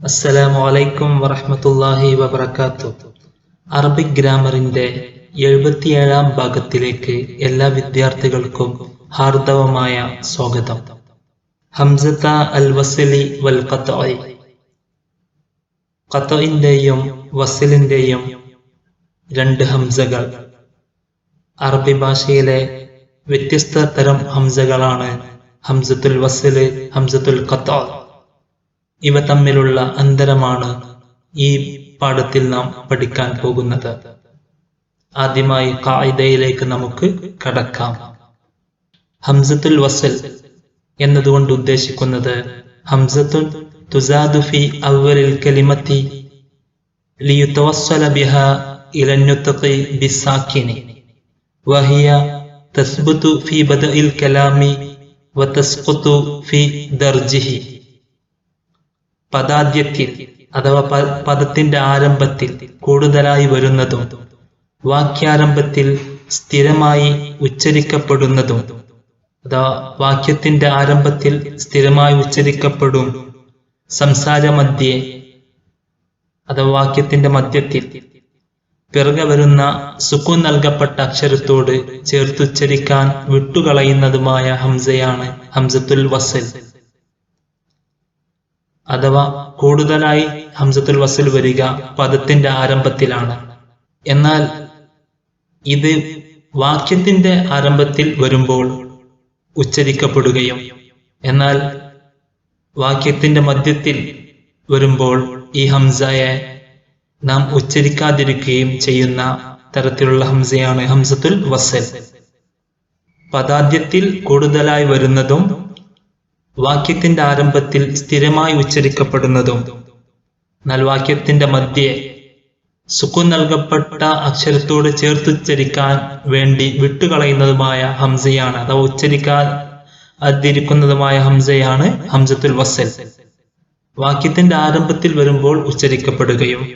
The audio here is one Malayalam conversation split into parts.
അസ്സലാമു അലൈക്കും വറഹ്മത്തുള്ളാഹി വബർക്കാത്തു അറബിക് ഗ്രാമറിന്റെ എഴുപത്തിയേഴാം ഭാഗത്തിലേക്ക് എല്ലാ വിദ്യാർത്ഥികൾക്കും ഹാർദവമായ സ്വാഗതം. ഹംസത്ത അൽ വസലി വൽ ഖത്ഇ കത്തോയിന്റെയും വസലിന്റെയും രണ്ട് ഹംസകൾ. അറബി ഭാഷയിലെ വ്യത്യസ്ത തരം ഹംസകളാണ് ഹംസത്തുൽ വസൽ ഹംസത്തുൽ ഖത്അ. ഇവ തമ്മിലുള്ള അന്തരമാണ് ഈ പാഠത്തിൽ നാം പഠിക്കാൻ പോകുന്നത്. ആദ്യമായി കായിദയിലേക്ക് നമുക്ക് കടക്കാം. ഹംസത്തുൽ വസൽ എന്നതുകൊണ്ട് ഉദ്ദേശിക്കുന്നത് ഹംസത്തുൻ തുസാദു ഫി അവലിൽ കലിമത്തി ലിയുത്തവസ്വല ബിഹ ഇല ബിസാക്കിനി വഹിയ തസ്ബുതു ഫി ബദഇൽ കലാമി വതസ്ഖുതു ഫി ദർജിഹി പദാദ്യത്തിൽ അഥവാ പദത്തിന്റെ ആരംഭത്തിൽ കൂടുതലായി വരുന്നതും വാക്യാരംഭത്തിൽ സ്ഥിരമായി ഉച്ചരിക്കപ്പെടുന്നതും അഥവാ വാക്യത്തിന്റെ ആരംഭത്തിൽ സ്ഥിരമായി ഉച്ചരിക്കപ്പെടും സംസാരമധ്യേ അഥവാ വാക്യത്തിന്റെ മധ്യത്തിൽ പിറകെ വരുന്ന സുക്കൂൻ നൽകപ്പെട്ട അക്ഷരത്തോട് ചേർത്തുച്ചരിക്കാൻ വിട്ടുകളയുന്നതുമായ ഹംസയാണ് ഹംസത്തുൽ വസൽ. അഥവാ കൂടുതലായി ഹംസത്തുൽ വസൽ വരിക പദത്തിന്റെ ആരംഭത്തിലാണ്. എന്നാൽ ഇത് വാക്യത്തിന്റെ ആരംഭത്തിൽ വരുമ്പോൾ ഉച്ചരിക്കപ്പെടുകയും എന്നാൽ വാക്യത്തിന്റെ മധ്യത്തിൽ വരുമ്പോൾ ഈ ഹംസയെ നാം ഉച്ചരിക്കാതിരിക്കുകയും ചെയ്യുന്ന തരത്തിലുള്ള ഹംസയാണ് ഹംസത്തുൽ വസൽ. പദാദ്യത്തിൽ കൂടുതലായി വരുന്നതും വാക്യത്തിന്റെ ആരംഭത്തിൽ സ്ഥിരമായി ഉച്ചരിക്കപ്പെടുന്നതും എന്നാൽ വാക്യത്തിന്റെ മധ്യേ സുഖം നൽകപ്പെട്ട അക്ഷരത്തോട് ചേർത്തുച്ചരിക്കാൻ വേണ്ടി വിട്ടുകളയുന്നതുമായ ഹംസയാണ്. അഥവാ ഉച്ചരിക്കാതിരിക്കുന്നതുമായ ഹംസയാണ് ഹംസത്തുൽ വസൽ വാക്യത്തിന്റെ ആരംഭത്തിൽ വരുമ്പോൾ ഉച്ചരിക്കപ്പെടുകയും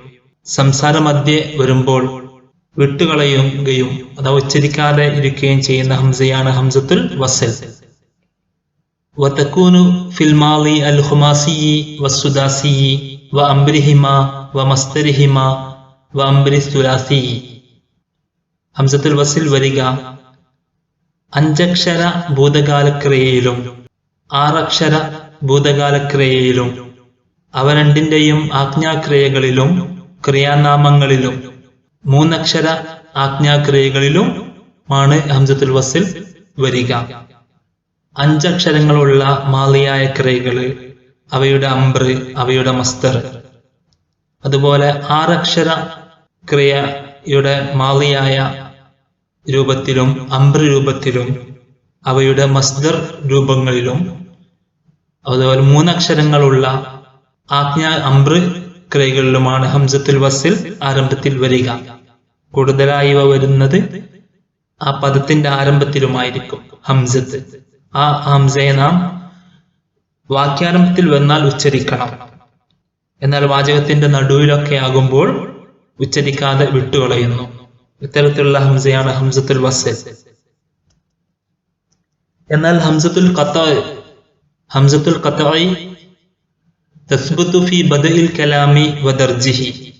സംസാര മധ്യേ വരുമ്പോൾ വിട്ടുകളയുകയും അഥവാ ഉച്ചരിക്കാതെ ഇരിക്കുകയും ചെയ്യുന്ന ഹംസയാണ് ഹംസത്തുൽ വസൽ وتكون في الماضي الخماسي والسداسي وأمرهما ومصدرهما وأمر الثلاثي ഹംസത്തുൽ വസിൽ വരിക അഞ്ചക്ഷര ഭൂതകാലക്രിയയിലും ആറക്ഷര ഭൂതകാലക്രിയയിലും അവ രണ്ടിന്റെയും ആജ്ഞാക്രിയകളിലും ക്രിയാനാമങ്ങളിലും മൂന്നക്ഷര ആജ്ഞാക്രിയകളിലും ആണ് ഹംസത്തുൽ വസിൽ വരിക അഞ്ചക്ഷരങ്ങളുള്ള മാലിയായ ക്രൈകൾ അവയുടെ അംബ്ര് അവയുടെ മസ്തർ. അതുപോലെ ആറക്ഷര ക്രിയയുടെ മാലിയായ രൂപത്തിലും അംബ്ര് രൂപത്തിലും അവയുടെ മസ്ദർ രൂപങ്ങളിലും അതുപോലെ മൂന്നക്ഷരങ്ങളുള്ള ആജ്ഞ അംബ്ര് ക്രിയകളിലുമാണ് ഹംസത്തുൽ വസിൽ ആരംഭത്തിൽ വരിക. കൂടുതലായി ഇവ വരുന്നത് ആ പദത്തിന്റെ ആരംഭത്തിലുമായിരിക്കും ഹംസത്ത്. ആ ഹംസയെ നാം വാക്യാരംഭത്തിൽ വന്നാൽ ഉച്ചരിക്കണം. എന്നാൽ വാചകത്തിന്റെ നടുവിലൊക്കെ ആകുമ്പോൾ ഉച്ചരിക്കാതെ വിട്ടുകളയുന്നു. ഇത്തരത്തിലുള്ള ഹംസയാണ് ഹംസത്തുൽ വസൽ എന്നാൽ ഹംസത്തുൽ ഖത്ത ഹംസത്തുൽ കത്തായി തസ്ബുതു ഫി ബദഇൽ കലാമി വദർജിഹി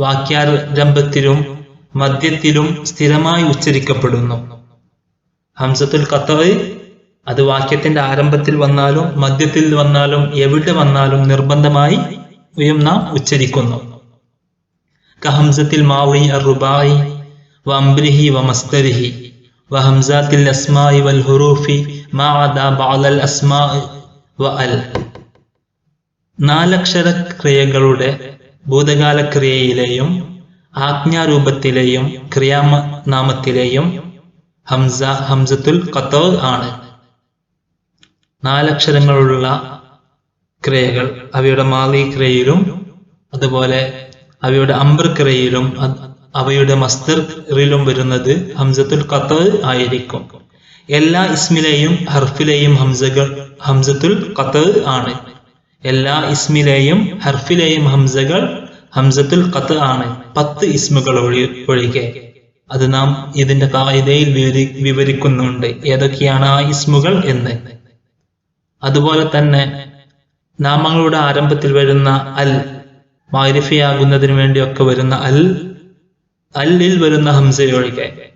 വാക്യാരംഭത്തിലും മധ്യത്തിലും സ്ഥിരമായി ഉച്ചരിക്കപ്പെടുന്നു. ഹംസത്തുൽ ഖത്തഇ അത് വാക്യത്തിന്റെ ആരംഭത്തിൽ വന്നാലും മധ്യത്തിൽ വന്നാലും എവിടെ വന്നാലും നിർബന്ധമായി നാം ഉച്ചരിക്കുന്നു. കഹംസത്തിൽ മാവി അറുബായി വംബ്രിഹി വമസ്തരിഹി വഹംസാത്തിൽ അസ്മായി വൽ ഹുറൂഫി മാ ബഅദൽ അസ്മാ വ അൽ. നാലക്ഷര ക്രിയകളുടെ ഭൂതകാല ക്രിയയിലെയും ആജ്ഞാരൂപത്തിലെയും ക്രിയാനാമത്തിലെയും ഹംസ ഹംസത്തുൽ ഖത്തോ ആണ്. നാലക്ഷരങ്ങളുള്ള ക്രിയകൾ അവയുടെ മാലി ക്രിയയിലും അതുപോലെ അവയുടെ അംബർ ക്രിയയിലും അവയുടെ മസ്തറിലും വരുന്നത് ഹംസത്തുൽ ഖത്ത് ആയിരിക്കും. എല്ലാ ഇസ്മിലെയും ഹർഫിലെയും ഹംസകൾ ഹംസത്തുൽ ഖത്ത് ആണ്. എല്ലാ ഇസ്മിലെയും ഹർഫിലെയും ഹംസകൾ ഹംസത്തുൽ ഖത്ത് ആണ്. പത്ത് ഇസ്മുകൾ ഒഴികെ. അത് നാം ഇതിന്റെ കായികയിൽ വിവരിക്കുന്നുണ്ട്. ഏതൊക്കെയാണ് ആ ഇസ്മുകൾ എന്ന്? അതുപോലെ തന്നെ നാമങ്ങളുടെ ആരംഭത്തിൽ വരുന്ന അൽ മാരിഫിയാകുന്നതിന് വേണ്ടിയൊക്കെ വരുന്ന അൽ അല്ലിൽ വരുന്ന ഹംസയൊഴികെ.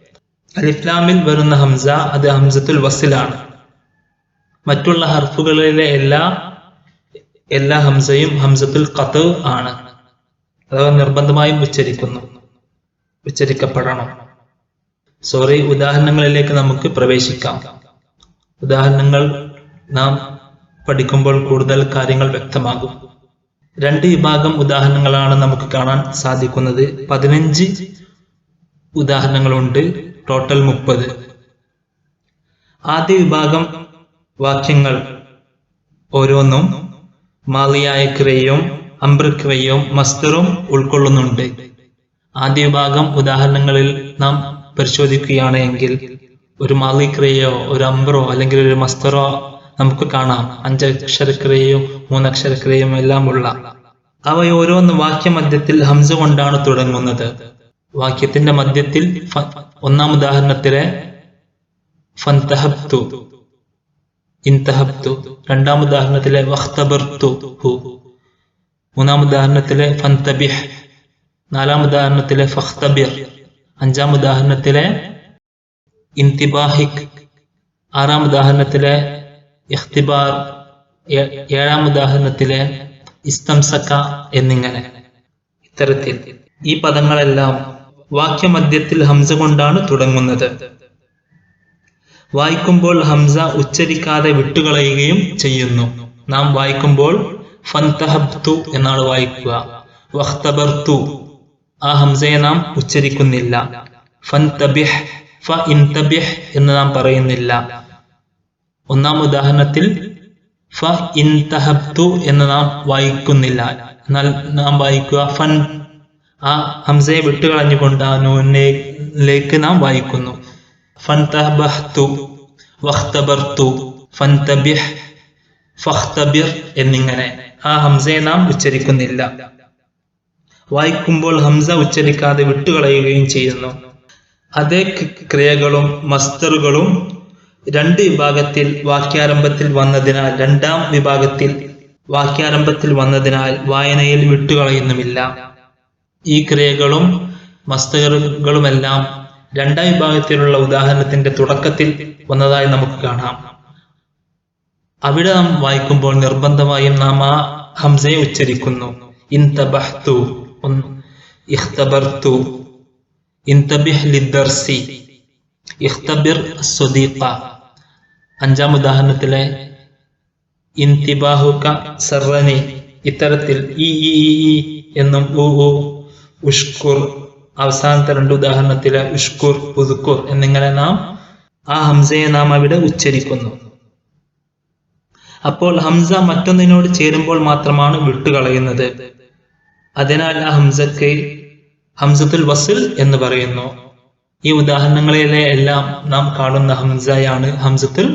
അലിഫ്ലാമിൽ വരുന്ന ഹംസ അത് ഹംസത്തുൽ വസിലാണ്. മറ്റുള്ള ഹർഫുകളിലെ എല്ലാ എല്ലാ ഹംസയും ഹംസത്തുൽ കത്ത് ആണ്. അഥവാ നിർബന്ധമായും ഉച്ചരിക്കുന്നു ഉച്ചരിക്കപ്പെടണം. സോറി ഉദാഹരണങ്ങളിലേക്ക് നമുക്ക് പ്രവേശിക്കാം. ഉദാഹരണങ്ങൾ നാം പഠിക്കുമ്പോൾ കൂടുതൽ കാര്യങ്ങൾ വ്യക്തമാകും. രണ്ട് വിഭാഗം ഉദാഹരണങ്ങളാണ് നമുക്ക് കാണാൻ സാധിക്കുന്നത്. പതിനഞ്ച് ഉദാഹരണങ്ങളുണ്ട്. ടോട്ടൽ മുപ്പത്. ആദ്യ വിഭാഗം വാക്യങ്ങൾ ഓരോന്നും മാലിയായ ക്രിയയും അംബ്രക്രിയയും മസ്തറും ഉൾക്കൊള്ളുന്നുണ്ട്. ആദ്യ വിഭാഗം ഉദാഹരണങ്ങളിൽ നാം പരിശോധിക്കുകയാണ് എങ്കിൽ ഒരു മാലിക്രിയയോ ഒരു അംബ്രോ അല്ലെങ്കിൽ ഒരു മസ്തറോ നമുക്ക് കാണാം. അഞ്ചക്ഷരക്രിയയും മൂന്നക്ഷരക്രിയയും എല്ലാം ഉള്ള ഓരോന്ന് വാക്യമധ്യത്തിൽ ഹംസ കൊണ്ടാണ് തുടങ്ങുന്നത്. വാക്യത്തിന്റെ മധ്യത്തിൽ ഒന്നാം ഉദാഹരണത്തിലെ ഫന്തഹബ്തു ഇൻതഹബ്തു രണ്ടാം ഉദാഹരണത്തിലെ വഖ്തബർതു ഹു. മൂന്നാം ഉദാഹരണത്തിലെ ഫന്തബിഹ് നാലാം ഉദാഹരണത്തിലെ ഫഖ്തബിർ അഞ്ചാം ഉദാഹരണത്തിലെ ഇന്തിബാഹിക് ആറാം ഉദാഹരണത്തിലെ ഇഖ്തിബാർ ഏഴാം ഉദാഹരണത്തിലെ ഇസ്തംസക്ക എന്നിങ്ങനെ. ഇത്തരത്തിൽ ഈ പദങ്ങളെല്ലാം വാക്യമധ്യത്തിൽ ഹംസ കൊണ്ടാണ് തുടങ്ങുന്നത്. വായിക്കുമ്പോൾ ഹംസ ഉച്ചരിക്കാതെ വിട്ടുകളയുകയും ചെയ്യുന്നു. നാം വായിക്കുമ്പോൾ ഫന്തഹബ്തു എന്നാണ് വായിക്കുക. വഖ്തബർത്തു ആ ഹംസയെ നാം ഉച്ചരിക്കുന്നില്ല. ഫന്തബിഹ് ഫ ഇൻതബിഹ് എന്ന് നാം പറയുന്നില്ല. ഒന്നാം ഉദാഹരണത്തിൽ ഫ ഇൻതഹബ്തു എന്ന് നാം വായിക്കുന്നില്ല. എന്നാൽ നാം വായിക്കുക ഫൻ. ആ ഹംസയെ വിട്ടുകളഞ്ഞുകൊണ്ട് ആ നൂനിലേക്ക് നാം വായിക്കുന്നു. ഫൻതബഹ്തു വഖ്തബർതു ഫൻതബിഹ് ഫഖ്തബിർ എന്നിങ്ങനെ. ആ ഹംസയെ നാം ഉച്ചരിക്കുന്നില്ല. വായിക്കുമ്പോൾ ഹംസ ഉച്ചരിക്കാതെ വിട്ടുകളയുകയും ചെയ്യുന്നു. അതേ ക്രിയകളും മസ്തറുകളും രണ്ട് വിഭാഗത്തിൽ വാക്യാരംഭത്തിൽ വന്നതിനാൽ രണ്ടാം വിഭാഗത്തിൽ വാക്യാരംഭത്തിൽ വന്നതിനാൽ വായനയിൽ വിട്ടുകളയുന്നുമില്ല. ഈ ക്രിയകളും മസ്തകളുമെല്ലാം രണ്ടാം വിഭാഗത്തിലുള്ള ഉദാഹരണത്തിന്റെ തുടക്കത്തിൽ വന്നതായി നമുക്ക് കാണാം. അവിടെ നാം വായിക്കുമ്പോൾ നിർബന്ധമായും നാം ആ ഹംസയെ ഉച്ചരിക്കുന്നു. ഇൻതബഹ്തു ഒന്ന് ഇഖ്തബർതു ഇൻതബിഹ് ലിദ്ദർസി അഞ്ചാം ഉദാഹരണത്തിലെ ഇൻതിബാഹുക സർറനി ഇത്തരത്തിൽ ഇ ഇ ഇ എന്നും ഉ ഉ ഉഷ്കുർ അവസാനത്തെ രണ്ട് ഉദാഹരണത്തിലെ ഉഷ്കുർ ഉദുക്കുർ എന്നിങ്ങനെ നാം ആ ഹംസയെ നാം അവിടെ ഉച്ചരിക്കുന്നു. അപ്പോൾ ഹംസ മറ്റൊന്നിനോട് ചേരുമ്പോൾ മാത്രമാണ് വിട്ടുകളയുന്നത്. അതിനാൽ ആ ഹംസക്ക് ഹംസത്തുൽ വസിൽ എന്ന് പറയുന്നു. ഈ ഉദാഹരണങ്ങളിലെ എല്ലാം നാം കാണുന്ന ഹംസയാണ് ഹംസത്തുൽ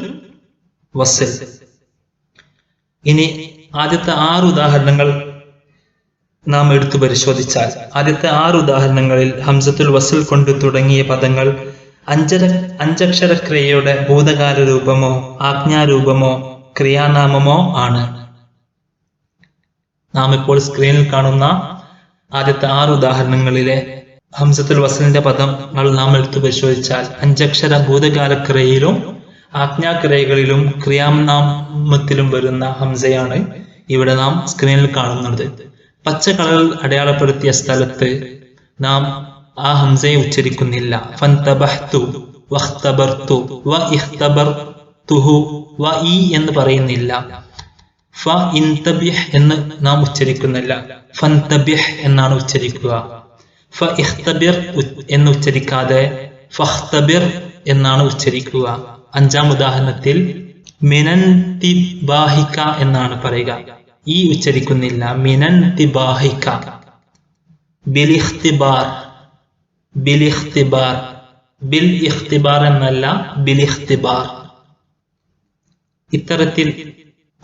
വസ്സൽ ഇനി ആദ്യത്തെ ആറ് ഉദാഹരണങ്ങൾ നാം എടുത്തു പരിശോധിച്ചാൽ ആദ്യത്തെ ആറ് ഉദാഹരണങ്ങളിൽ ഹംസത്തുൽ വസൽ കൊണ്ട് തുടങ്ങിയ പദങ്ങൾ അഞ്ചര അഞ്ചക്ഷര ക്രിയയുടെ ഭൂതകാല രൂപമോ ആജ്ഞാരൂപമോ ക്രിയാനാമമോ ആണ്. നാം ഇപ്പോൾ സ്ക്രീനിൽ കാണുന്ന ആദ്യത്തെ ആറ് ഉദാഹരണങ്ങളിലെ ഹംസത്തുൽ വസലിന്റെ പദങ്ങൾ നാം എടുത്തു പരിശോധിച്ചാൽ അഞ്ചക്ഷര ഭൂതകാല ക്രിയയിലും ആജ്ഞാക്രിയകളിലും ക്രിയാനാമത്തിലും വരുന്ന ഹംസയാണ് ഇവിടെ നാം സ്ക്രീനിൽ കാണുന്നത്. പച്ച കളറിൽ അടയാളപ്പെടുത്തിയ സ്ഥലത്ത് നാം ആ ഹംസയെ ഉച്ചരിക്കുന്നില്ല. എന്ന് പറയുന്നില്ല. ഫ ഇൻതബിഹ് എന്ന് നാം ഉച്ചരിക്കുന്നില്ല. എന്നാണ് ഉച്ചരിക്കുക. ഫ ഇഖ്തബിർ എന്ന് ഉച്ചരിക്കാതെ ഫഖ്തബിർ എന്നാണ് ഉച്ചരിക്കുക. അഞ്ചാം ഉദാഹരണത്തിൽ മിനന്തിബാഹിക എന്നാണ് പറയുക. ഈ ഉച്ചരിക്കുന്നില്ല. മിനന്തിബാഹിക ബിലിഖ്തിബാർ. ബിലിഖ്തിബാർ. ബിൽ ഇഖ്തിബാർ എന്നല്ല ബിലിഖ്തിബാർ. ഇത്തരത്തിൽ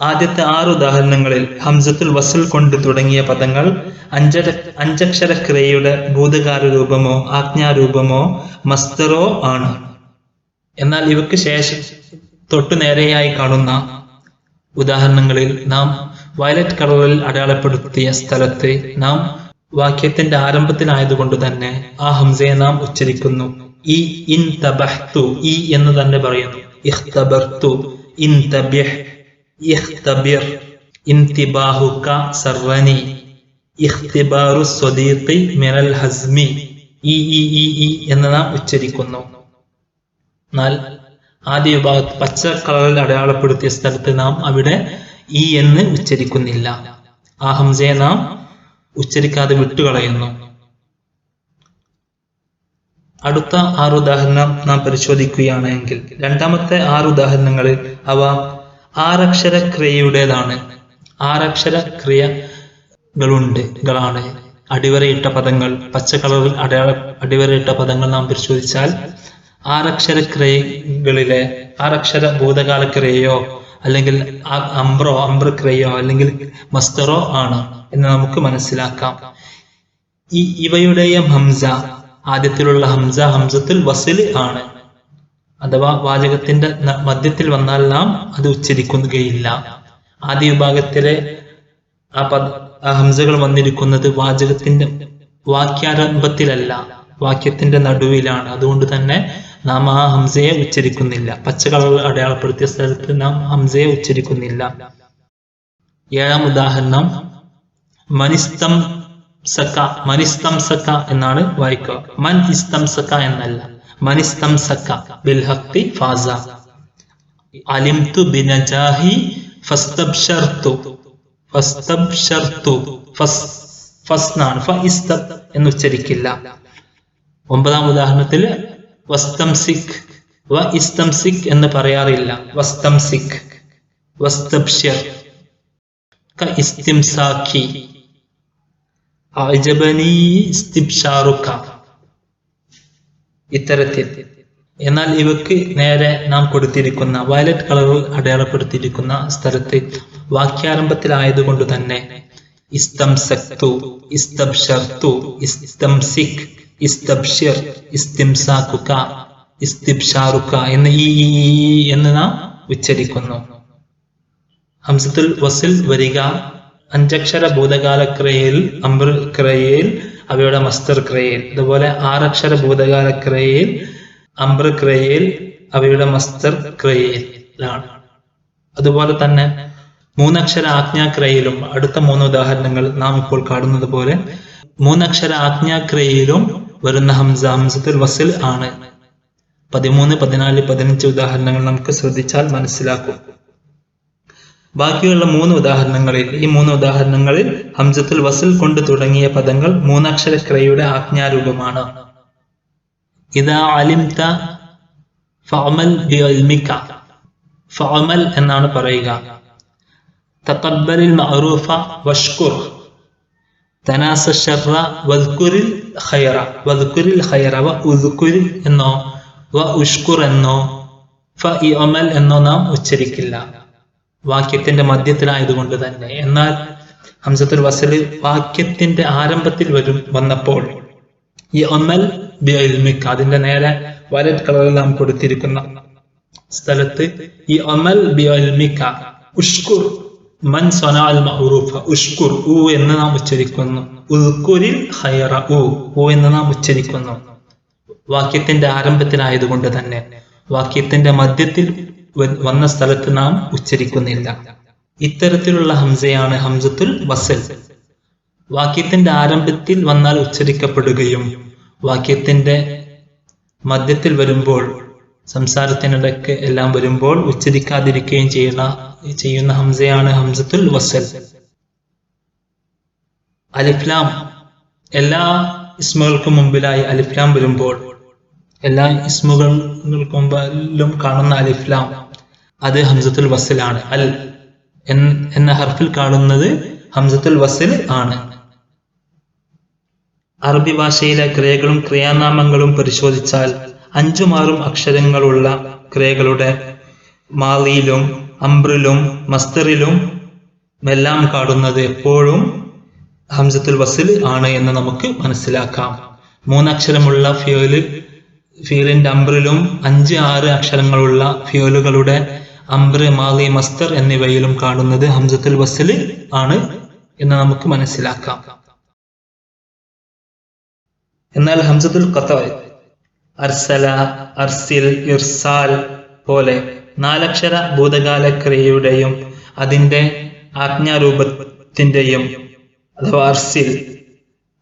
ആദ്യത്തെ ആറ് ഉദാഹരണങ്ങളിൽ ഹംസത്തുൽ വസൽ കൊണ്ട് തുടങ്ങിയ പദങ്ങൾ അഞ്ചര അഞ്ചക്ഷര ക്രിയയുടെ ഭൂതകാല രൂപമോ ആജ്ഞാരൂപമോ മസ്തറോ ആണ്. എന്നാൽ ഇവക്ക് ശേഷം തൊട്ടു നേരെയായി കാണുന്ന ഉദാഹരണങ്ങളിൽ നാം വയലറ്റ് കളറിൽ അടയാളപ്പെടുത്തിയ സ്ഥലത്ത് നാം വാക്യത്തിന്റെ ആരംഭത്തിലായതുകൊണ്ട് തന്നെ ആ ഹംസയെ നാം ഉച്ചരിക്കുന്നു. ഈ ഇൻ തബഹ്തു ഈ എന്ന് തന്നെ പറയുന്നു. ഇഖ്തബർത്തു ഇൻ തബിഹ്. ഇഖ്തബിർ ഇന്തിബാഹുക സർവനി ഇഖ്തിബാറു സ്വദീഖി മിനൽ ഹസ്മി ഇ ഇ ഇ ഇ എന്ന് നാം ഉച്ചരിക്കുന്നു. എന്നാൽ ആദ്യ വിഭാഗത്ത് പച്ച കളറിൽ അടയാളപ്പെടുത്തിയ സ്ഥലത്ത് നാം അവിടെ ഇ എന്ന് ഉച്ചരിക്കുന്നില്ല. ആ ഹംസയെ നാം ഉച്ചരിക്കാതെ വിട്ടുകളയുന്നു. അടുത്ത ആറ് ഉദാഹരണം നാം പരിശോധിക്കുകയാണെങ്കിൽ രണ്ടാമത്തെ ആറ് ഉദാഹരണങ്ങളിൽ അവ ആറക്ഷര ക്രിയയുടേതാണ് ആറക്ഷര ക്രിയകളുണ്ട് കളാണ് അടിവരയിട്ട പദങ്ങൾ പച്ച കളറിൽ അടയാള അടിവരയിട്ട പദങ്ങൾ നാം പരിശോധിച്ചാൽ ആറക്ഷര ക്രിയകളിലെ ആറക്ഷര ഭൂതകാല ക്രിയയോ അല്ലെങ്കിൽ അംബ്ര ക്രിയയോ അല്ലെങ്കിൽ മസ്തറോ ആണ് എന്ന് നമുക്ക് മനസ്സിലാക്കാം. ഈ ഇവയുടെയും ഹംസ ആദ്യത്തിലുള്ള ഹംസ ഹംസത്തിൽ വസിൽ ആണ്. അഥവാ വാചകത്തിന്റെ മധ്യത്തിൽ വന്നാൽ നാം അത് ഉച്ചരിക്കുകയില്ല. ആദ്യ വിഭാഗത്തിലെ ആ പദ ഹംസകൾ വന്നിരിക്കുന്നത് വാചകത്തിന്റെ വാക്യാരംഭത്തിലല്ല വാക്യത്തിന്റെ നടുവിലാണ്. അതുകൊണ്ട് തന്നെ നാം ആ ഹംസയെ ഉച്ചരിക്കുന്നില്ല. പച്ച കളർ അടയാളപ്പെടുത്തിയ സ്ഥലത്ത് നാം ഹംസയെ ഉച്ചരിക്കുന്നില്ല. ഏഴാം ഉദാഹരണം മനിസ്തം സക്ക മനിസ്തം സക്ക എന്നാണ് വായിക്കുക. മൻ ഇസ്തം സക്ക എന്നല്ല. മനിസ്തം സക്ക ബിൽ ഹഖി ഫാസ. അലിംതു ബിനജാഹി ഫസ്തബ്ശർതു ഫസ്തബ്ശർതു ഫസ് ഫസ്നാണ്. ഫ എന്ന് ഉച്ചരിക്കില്ല ഒമ്പതാം ഉദാഹരണത്തിൽ വസ്തംസിക്. വ ഇസ്തംസിക് എന്ന് പറയാറില്ല. വസ്തംസിക്. വസ്തബ്ശർ ക ഇസ്തിംസാഖി അജബനി ഇസ്തിബ്ഷാറുക. ഇത്തരത്തിൽ. എന്നാൽ ഇവക്ക് നേരെ നാം കൊടുത്തിരിക്കുന്ന വയലറ്റ് കളറിൽ അടയാളപ്പെടുത്തിയിരിക്കുന്ന സ്ഥലത്ത് വാക്യാരംഭത്തിലായതുകൊണ്ട് തന്നെ ഇസ്തംസക്തു ഇസ്തബ്ഷർത്തു ഇസ്തംസിക് ഇസ്തബ്ഷിർ ഇസ്തിംസാക്കുക ഇസ്തിബ്ഷാറുക എന്ന് ഈ എന്ന് നാം ഉച്ചരിക്കുന്നു. ഹംസത്തുൽ വസിൽ വരിക അഞ്ചക്ഷര ഭൂതകാല ക്രിയയിൽ അമൃ ക്രിയയിൽ അവയുടെ മസ്തർ ക്രയയിൽ അതുപോലെ ആറക്ഷര ഭൂതകാല ക്രയയിൽ അംബ്ര ക്രിയയിൽ അവയുടെ മസ്തർ ക്രയയിലാണ്. അതുപോലെ തന്നെ മൂന്നക്ഷര ആജ്ഞാക്രയയിലും അടുത്ത മൂന്ന് ഉദാഹരണങ്ങൾ നാം ഇപ്പോൾ കാണുന്നത് പോലെ മൂന്നക്ഷര ആജ്ഞാക്രയയിലും വരുന്ന ഹംസ ഹംസത്തുൽ വസിൽ ആണ്. പതിമൂന്ന് പതിനാല് പതിനഞ്ച് ഉദാഹരണങ്ങൾ നമുക്ക് ശ്രദ്ധിച്ചാൽ മനസ്സിലാക്കും. ബാക്കിയുള്ള മൂന്ന് ഉദാഹരണങ്ങളിൽ ഈ മൂന്ന് ഉദാഹരണങ്ങളിൽ ഹംസത്തുൽ വസിൽ കൊണ്ട് തുടങ്ങിയ പദങ്ങൾ മൂന്നക്ഷര ക്രയയുടെ ആജ്ഞാരൂപമാണ്. ഇതാ അലിംത ഫഅമൽ ബിഅൽമിക ഫഅമൽ എന്നാണ് പറയുക. തഖബ്ബലിൽ മഅറൂഫ ഖൈറ. ഖൈറ എന്നോ എന്നോ എന്നോ നാം ഉച്ചരിക്കില്ല. വാക്യത്തിന്റെ മധ്യത്തിലായതുകൊണ്ട് തന്നെ. എന്നാൽ ഹംസത്തുൽ വസൽ വാക്യത്തിന്റെ ആരംഭത്തിൽ വരും വന്നപ്പോൾ ഈ ഒന്നൽ ബിഅൽമിക് അതിന്റെ നേരെ വലറ്റ് കളറിൽ നാം കൊടുത്തിരിക്കുന്ന സ്ഥലത്ത് ഈ ഒമൽ ബിഅൽമിക ഉഷ്കുർ മൻ സൊനാൽ മഅറൂഫ ഉഷ്കുർ ഉ എന്ന് നാം ഉച്ചരിക്കുന്നു. ഉൽക്കുരിൽ ഹൈറ ഉ ഉ എന്ന് നാം ഉച്ചരിക്കുന്നു. വാക്യത്തിന്റെ ആരംഭത്തിലായതുകൊണ്ട് തന്നെ വാക്യത്തിന്റെ മധ്യത്തിൽ വന്ന സ്ഥലത്ത് നാം ഉച്ചരിക്കുന്നില്ല. ഇത്തരത്തിലുള്ള ഹംസയാണ് ഹംസത്തുൽ വസൽ. വാക്യത്തിന്റെ ആരംഭത്തിൽ വന്നാൽ ഉച്ചരിക്കപ്പെടുകയും വാക്യത്തിന്റെ മധ്യത്തിൽ വരുമ്പോൾ സംസാരത്തിനിടയ്ക്ക് എല്ലാം വരുമ്പോൾ ഉച്ചരിക്കാതിരിക്കുകയും ചെയ്യുന്ന ചെയ്യുന്ന ഹംസയാണ് ഹംസത്തുൽ വസൽ. അലിഫ്ലാം. എല്ലാ ഇസ്മുകൾക്കും മുമ്പിലായി അലിഫ്ലാം വരുമ്പോൾ എല്ലാ ഇസ്മുകൾക്കും കാണുന്ന അലിഫ്ലാം. അത് ഹംസത്തുൽ വസലാണ്. അൽ എന്ന ഹർഫിൽ കാണുന്നത് ഹംസത്തുൽ വസൽ ആണ്. അറബി ഭാഷയിലെ ക്രിയകളും ക്രിയാനാമങ്ങളും പരിശോധിച്ചാൽ അഞ്ചുമാറും അക്ഷരങ്ങളുള്ള ക്രിയകളുടെ മാലിയിലും അംബ്രിലും മസ്തറിലും എല്ലാം കാണുന്നത് എപ്പോഴും ഹംസത്തുൽ വസിൽ ആണ് എന്ന് നമുക്ക് മനസ്സിലാക്കാം. മൂന്നക്ഷരമുള്ള ഫ്യൂൽ ഫീലിന്റെ അംബ്രിലും അഞ്ച് ആറ് അക്ഷരങ്ങളുള്ള ഫ്യൂലുകളുടെ അംബ്ര മാലി മസ്തർ എന്നിവയിലും കാണുന്നത് ഹംസത്തുൽ വസ്ല് ആണ് എന്ന് നമുക്ക് മനസ്സിലാക്കാം. എന്നാൽ ഹംസത്തുൽ ഖത്തർ അർസല അർസിൽ ഇർസാൽ പോലെ നാലക്ഷര ഭൂതകാല ക്രിയയുടെയും അതിന്റെ ആജ്ഞാരൂപത്തിന്റെയും അഥവാ അർസിൽ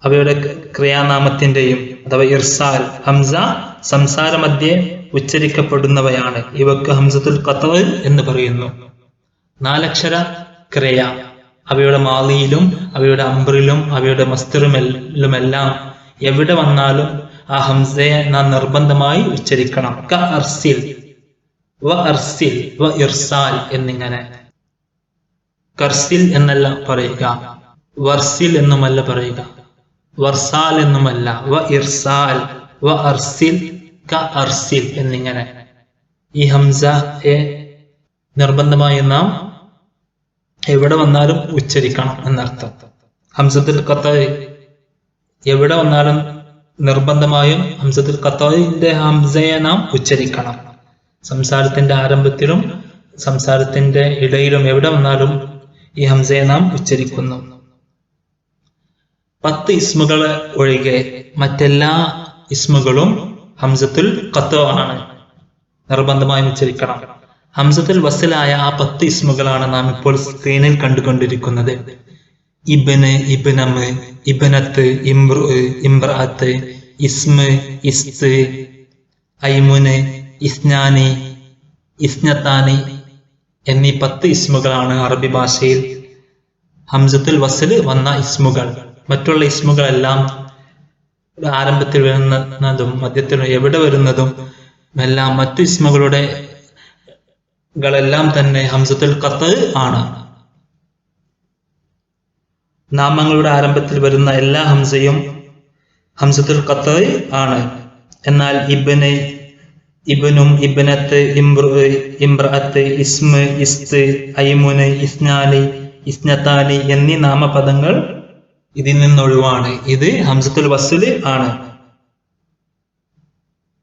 അവയുടെ ക്രിയാനാമത്തിന്റെയും അഥവാ ഇർസാൽ ഹംസ സംസാരമധ്യേ ഉച്ചരിക്കപ്പെടുന്നവയാണ്. ഇവക്ക് ഹംസത്തുൽ ഖത്തവ് എന്ന് പറയുന്നു. നാലക്ഷര ക്രയ. അവയുടെ മാലിയിലും അവയുടെ അംബ്രിലും അവയുടെ മസ്തിറുമെല്ലുമെല്ലാം എവിടെ വന്നാലും ആ ഹംസയെ നാം നിർബന്ധമായി ഉച്ചരിക്കണം. ക അർസിൽ. വ അർസിൽ വ ഇർസാൽ എന്നിങ്ങനെ. കർസിൽ എന്നല്ല പറയുക. വർസിൽ എന്നുമല്ല പറയുക. വർസാൽ എന്നുമല്ല. വ ഇർസാൽ. വ അർസിൽ ക അർസിൽ എന്നിങ്ങനെ. ഈ ഹംസ എ നിർബന്ധമായി നാം എവിടെ വന്നാലും ഉച്ചരിക്കണം എന്നർത്ഥം. ഹംസത്തിൽ കത്ത എവിടെ വന്നാലും നിർബന്ധമായും ഹംസത്തിൽ കത്തായിന്റെ ഹംസയെ നാം ഉച്ചരിക്കണം. സംസാരത്തിന്റെ ആരംഭത്തിലും സംസാരത്തിന്റെ ഇടയിലും എവിടെ വന്നാലും ഈ ഹംസയെ നാം ഉച്ചരിക്കുന്നു. പത്ത് ഇസ്മുകളെ ഒഴികെ മറ്റെല്ലാ ഇസ്മുകളും ഹംസത്തുൽ ഖത്തോ ആണ് നിർബന്ധമായും ഉച്ചരിക്കണം. ഹംസത്തുൽ വസലായ ആ പത്ത് ഇസ്മുകളാണ് നാം ഇപ്പോൾ സ്ക്രീനിൽ കണ്ടുകൊണ്ടിരിക്കുന്നത്. ഇബന് ഇബനമ് ഇബനത്ത് ഇംറു ഇമ്രാത്ത് ഇസ്മ് ഇസ്ത് ഐമുന് ഇസ്നാനി ഇസ്നത്താനി എന്നീ പത്ത് ഇസ്മുകളാണ് അറബി ഭാഷയിൽ ഹംസത്തുൽ വസൽ വന്ന ഇസ്മുകൾ. മറ്റുള്ള ഇസ്മുകളെല്ലാം ആരംഭത്തിൽ വരുന്നതും മധ്യത്തിൽ എവിടെ വരുന്നതും എല്ലാം മറ്റു ഇസ്മകളുടെ കളെല്ലാം തന്നെ ഹംസത്തുൽ ഖത്ത് ആണ്. നാമങ്ങളുടെ ആരംഭത്തിൽ വരുന്ന എല്ലാ ഹംസയും ഹംസത്തുൽ ഖത്ത് ആണ്. എന്നാൽ ഇബന് ഇബനും ഇബനത്ത് ഇംറു ഇംബ്രഅത്ത് ഇസ്മ ഇസ്ത് ഐമുന് ഇസ്നാലി ഇസ്നത്താനി എന്നീ നാമപദങ്ങൾ ഇതിൽ നിന്നൊഴിവാണ്. ഇത് ഹംസത്തുൽ വസ്ല് ആണ്.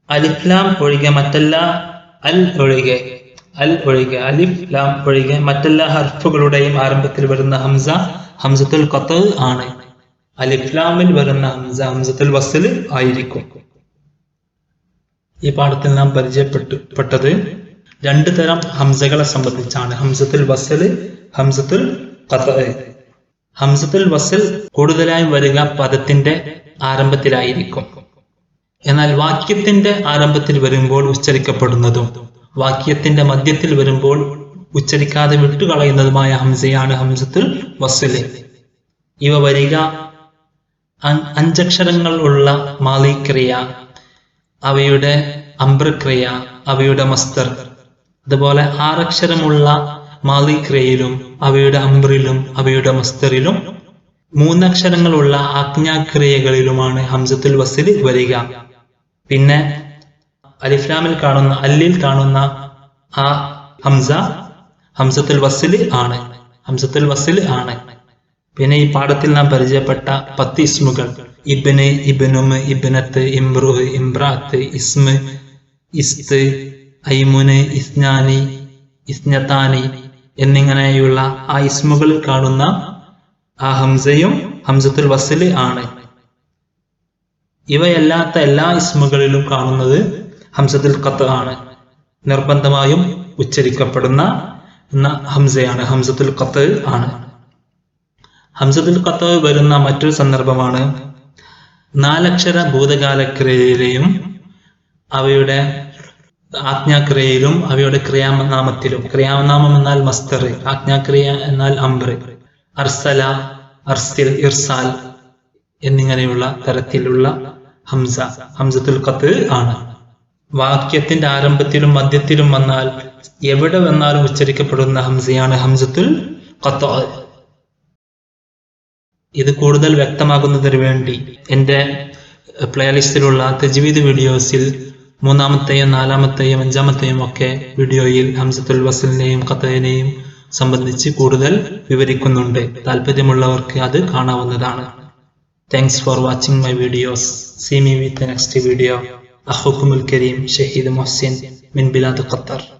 അലിഫ് അലിഫ്ലാം ഒഴികെ മറ്റെല്ലാ അൽ ഒഴികെ അൽ ഒഴികെ അലിഫ് ലാം ഒഴികെ മറ്റെല്ലാ ഹർഫുകളുടെയും ആരംഭത്തിൽ വരുന്ന ഹംസ ഹംസത്തുൽ ഖത്ത് ആണ്. അലിഫ്ലാമിൽ വരുന്ന ഹംസ ഹംസത്തുൽ വസ്ല് ആയിരിക്കും. ഈ പാഠത്തിൽ നാം പരിചയപ്പെട്ടത് രണ്ട് തരം ഹംസകളെ സംബന്ധിച്ചാണ്. ഹംസത്തുൽ വസ്ല് ഹംസത്തുൽ ഖത്ത്. ഹംസത്തുൽ വസ്ൽ കൂടുതലായും വരിക പദത്തിന്റെ ആരംഭത്തിലായിരിക്കും. എന്നാൽ വാക്യത്തിന്റെ ആരംഭത്തിൽ വരുമ്പോൾ ഉച്ചരിക്കപ്പെടുന്നതും വാക്യത്തിന്റെ മധ്യത്തിൽ വരുമ്പോൾ ഉച്ചരിക്കാതെ വിട്ടുകളയുന്നതുമായ ഹംസയാണ് ഹംസത്തുൽ വസിൽ. ഇവ വരിക അഞ്ചക്ഷരങ്ങൾ ഉള്ള മാലിക്രിയ അവയുടെ അംബ്രക്രിയ അവയുടെ മസ്തർ അതുപോലെ ആറക്ഷരമുള്ള മാലിക്രിയയിലും അവയുടെ അംബ്രിലും അവയുടെ മസ്തറിലും. മൂന്നക്ഷരങ്ങളുള്ള ആജ്ഞാക്രിയകളിലുമാണ് ഹംസത്തുൽ വസിൽ വരിക. പിന്നെ അലിഫ്ലാമിൽ കാണുന്ന അല്ലിൽ കാണുന്ന ആ ഹംസ ഹംസത്തുൽ വസിൽ ആണ്. ഹംസത്തുൽ വസിൽ ആണ്. പിന്നെ ഈ പാഠത്തിൽ നാം പരിചയപ്പെട്ട പത്ത് ഇസ്മുകൾ. ഇബന് ഇബനുമ് ഇബനത്ത് ഇംറു ഇംറാത്ത് ഇസ്മ് ഇസ്ത് ഐമുന് ഇസ്നാനി ഇസ്നത്താനി എന്നിങ്ങനെയുള്ള ആ ഇസ്മുകളിൽ കാണുന്ന ആ ഹംസയും ഹംസത്തുൽ വസൽ ആണ്. ഇവയല്ലാത്ത എല്ലാ ഇസ്മുകളിലും കാണുന്നത് ഹംസത്തുൽ ഖത്ത് ആണ്. നിർബന്ധമായും ഉച്ചരിക്കപ്പെടുന്ന ഹംസയാണ് ഹംസത്തുൽ ഖത്ത് ആണ്. ഹംസത്തുൽ ഖത്ത് വരുന്ന മറ്റൊരു സന്ദർഭമാണ്. നാലക്ഷര ഭൂതകാലക്രിയയിലെയും അവയുടെ ആജ്ഞാക്രിയയിലും അവയുടെ ക്രിയാനാമത്തിലും. ക്രിയാനാമം എന്നാൽ മസ്തർ ആജ്ഞാക്രിയ എന്നാൽ അംബ്ര അർസല അർസിൽ ഇർസാൽ എന്നിങ്ങനെയുള്ള തരത്തിലുള്ള ഹംസ ഹംസത്തുൽ കത്ത് ആണ്. വാക്യത്തിന്റെ ആരംഭത്തിലും മധ്യത്തിലും വന്നാൽ എവിടെ വന്നാലും ഉച്ചരിക്കപ്പെടുന്ന ഹംസയാണ് ഹംസത്തുൽ കത്ത് ഇത് കൂടുതൽ വ്യക്തമാകുന്നതിന് വേണ്ടി എന്റെ പ്ലേലിസ്റ്റിലുള്ള തജ്വീദ് വീഡിയോസിൽ മൂന്നാമത്തെയും നാലാമത്തെയും അഞ്ചാമത്തെയും ഒക്കെ വീഡിയോയിൽ ഹംസത്തുൽ വസലിനെയും ഖത്തനെയും സംബന്ധിച്ച് കൂടുതൽ വിവരിക്കുന്നുണ്ട്. താല്പര്യമുള്ളവർക്ക് അത് കാണാവുന്നതാണ്. Thanks for watching my videos see me with next video അഹുക്കുമുൽ കരീം ഷഹീദ് മൊഹസിൻ മിൻ ബിലാദ് ഖത്തർ.